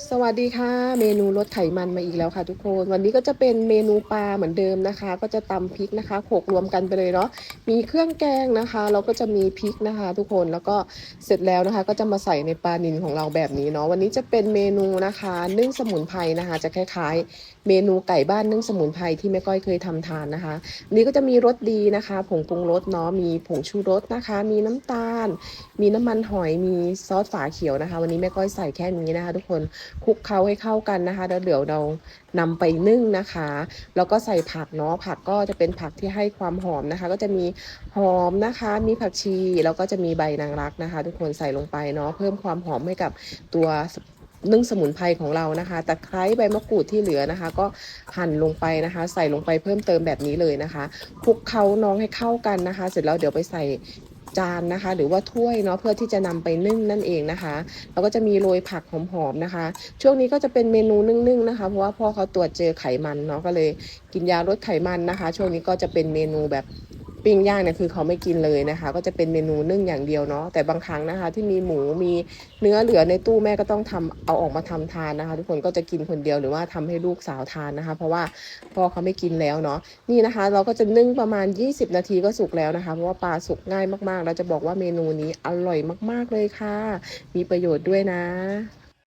สวัสดีค่ะ เมนูลดไขมันมาอีกแล้วค่ะทุกคน วันนี้ก็จะเป็นเมนูปลาเหมือนเดิมนะคะ ก็จะตำพริกนะคะโขกรวมกันไปเลยเนาะมีเครื่องแกงนะคะแล้วก็จะมีพริกนะคะ ทุกคนแล้วก็เสร็จแล้วนะคะ ก็จะมาใส่ในปลานิลของเราแบบนี้เนาะวันนี้จะเป็นเมนูนะคะนึ่งสมุนไพรนะคะ จะคล้ายๆ เมนูไก่บ้านนึ่งสมุนไพรที่แม่ก้อยเคยทำทานนะคะอันนี้ก็จะมีรสดีนะคะ ผงปรุงรสเนาะมีผงชูรสนะคะ มีน้ำตาล มีน้ำมันหอยมีซอสฝาเขียวนะคะ วันนี้แม่ก้อยใส่แค่นี้นะคะ ทุกคนคลุกเคล้าให้เข้ากันนะคะแล้วเดี๋ยวเรานำไปนึ่งนะคะ แล้วก็ใส่ผักเนาะผักก็จะเป็นผักที่ให้ความหอมนะคะ ก็จะมีหอมนะคะ มีผักชีแล้วก็จะมีใบนางรักนะคะ ทุกคนใส่ลงไปเนาะเพิ่มความหอมให้กับตัว นึ่งสมุนไพรของเรานะคะตะไคร้ใบมะกรูดที่เหลือนะคะ ก็หั่นลงไปนะคะ ใส่ลงไปเพิ่มเติมแบบนี้เลยนะคะคลุกเคล้าน้องให้เข้ากันนะคะ เสร็จแล้วเดี๋ยวไปใส่จานนะคะ หรือว่าถ้วยเนาะเพื่อที่จะนำไปนึ่งนั่นเองนะคะแล้วก็จะมีโรยผักหอมๆนะคะ ช่วงนี้ก็จะเป็นเมนูนึ่งๆนะคะ เพราะว่าพ่อเขาตรวจเจอไขมันเนาะก็เลยกินยาลดไขมันนะคะ ช่วงนี้ก็จะเป็นเมนูแบบ ปิ้งย่างเนี่ยคือเขาไม่กินเลยนะคะ ก็จะเป็นเมนูนึ่งอย่างเดียวเนาะแต่บางครั้งนะคะ ที่มีหมูมีเนื้อเหลือในตู้แม่ก็ต้องทำเอาออกมาทำทานนะคะ ทุกคนก็จะกินคนเดียวหรือว่าทำให้ลูกสาวทานนะคะ เพราะว่าพ่อเขาไม่กินแล้วเนาะนี่นะคะ เราก็จะนึ่งประมาณ 20 นาทีก็สุกแล้วนะคะ เพราะว่าปลาสุกง่ายมากๆ แล้วจะบอกว่าเมนูนี้อร่อยมาก ๆเลยค่ะ มีประโยชน์ด้วยนะ